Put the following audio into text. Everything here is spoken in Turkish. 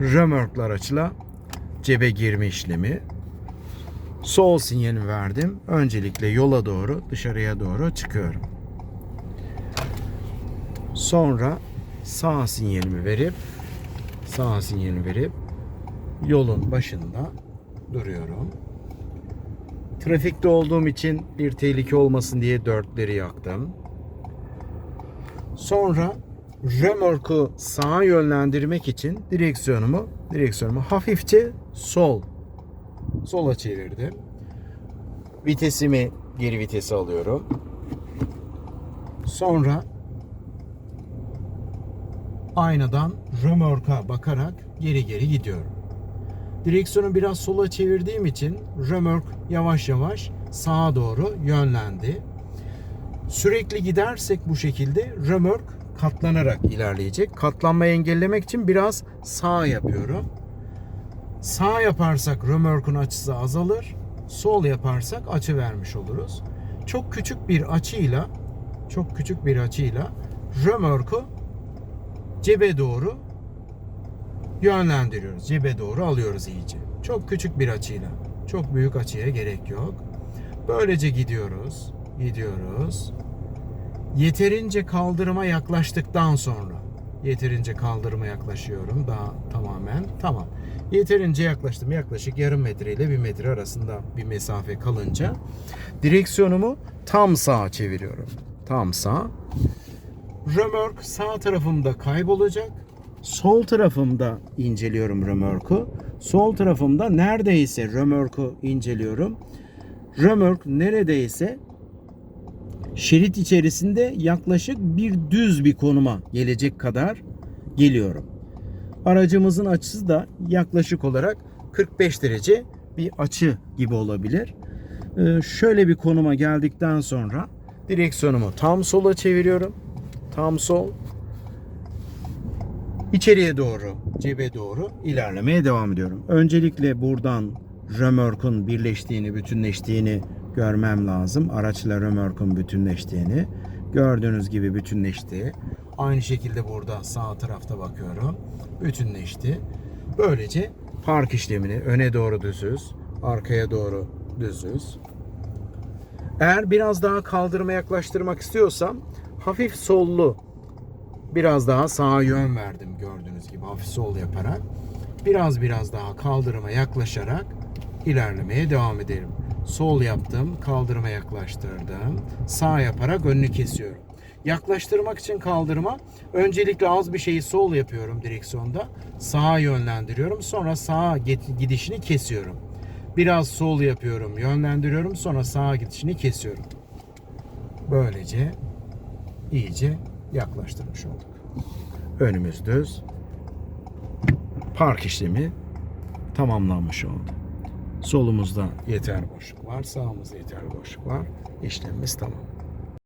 römorklu araçla cebe girme işlemi. Sol sinyalimi verdim. Öncelikle yola doğru, dışarıya doğru çıkıyorum. Sonra sağ sinyalimi verip sağ sinyalimi verip yolun başında duruyorum. Trafikte olduğum için bir tehlike olmasın diye dörtleri yaktım. Sonra römorku sağa yönlendirmek için direksiyonumu direksiyonumu hafifçe sol sola çevirdim. Vitesimi geri vitese alıyorum. Sonra aynadan römorka bakarak geri geri gidiyorum. Direksiyonu biraz sola çevirdiğim için römork yavaş yavaş sağa doğru yönlendi. Sürekli gidersek bu şekilde römork katlanarak ilerleyecek. Katlanmayı engellemek için biraz sağ yapıyorum. Sağ yaparsak römorkun açısı azalır. Sol yaparsak açı vermiş oluruz. Çok küçük bir açıyla çok küçük bir açıyla römorku cebe doğru yönlendiriyoruz. Cebe doğru alıyoruz iyice. Çok küçük bir açıyla. Çok büyük açıya gerek yok. Böylece gidiyoruz. Gidiyoruz. Yeterince kaldırıma yaklaştıktan sonra yeterince kaldırıma yaklaşıyorum. Daha tamamen tamam. Yeterince yaklaştım. Yaklaşık yarım metre ile bir metre arasında bir mesafe kalınca direksiyonumu tam sağa çeviriyorum. Tam sağ. Römork sağ tarafımda kaybolacak. Sol tarafımda inceliyorum römorku. Sol tarafımda neredeyse römorku inceliyorum. Römork neredeyse şerit içerisinde yaklaşık bir düz bir konuma gelecek kadar geliyorum. Aracımızın açısı da yaklaşık olarak 45 derece bir açı gibi olabilir. Ee, şöyle bir konuma geldikten sonra direksiyonumu tam sola çeviriyorum. Tam sol. İçeriye doğru, cebe doğru ilerlemeye devam ediyorum. Öncelikle buradan römorkun birleştiğini, bütünleştiğini görmem lazım. Araçla römorkun bütünleştiğini. Gördüğünüz gibi bütünleşti. Aynı şekilde burada sağ tarafta bakıyorum. Bütünleşti. Böylece park işlemini öne doğru düzüz, arkaya doğru düzüz. Eğer biraz daha kaldırıma yaklaştırmak istiyorsam hafif sollu biraz daha sağa yön verdim gördüğünüz gibi hafif sol yaparak. Biraz biraz daha kaldırıma yaklaşarak ilerlemeye devam ederim. Sol yaptım, kaldırıma yaklaştırdım. Sağ yaparak önünü kesiyorum. Yaklaştırmak için kaldırıma öncelikle az bir şeyi sol yapıyorum direksiyonda. Sağa yönlendiriyorum. Sonra sağa gidişini kesiyorum. Biraz sol yapıyorum, yönlendiriyorum. Sonra sağa gidişini kesiyorum. Böylece iyice yaklaştırmış olduk. Önümüz düz. Park işlemi tamamlanmış oldu. Solumuzda yeter boşluk var, sağımızda yeter boşluk var. İşlemimiz tamam.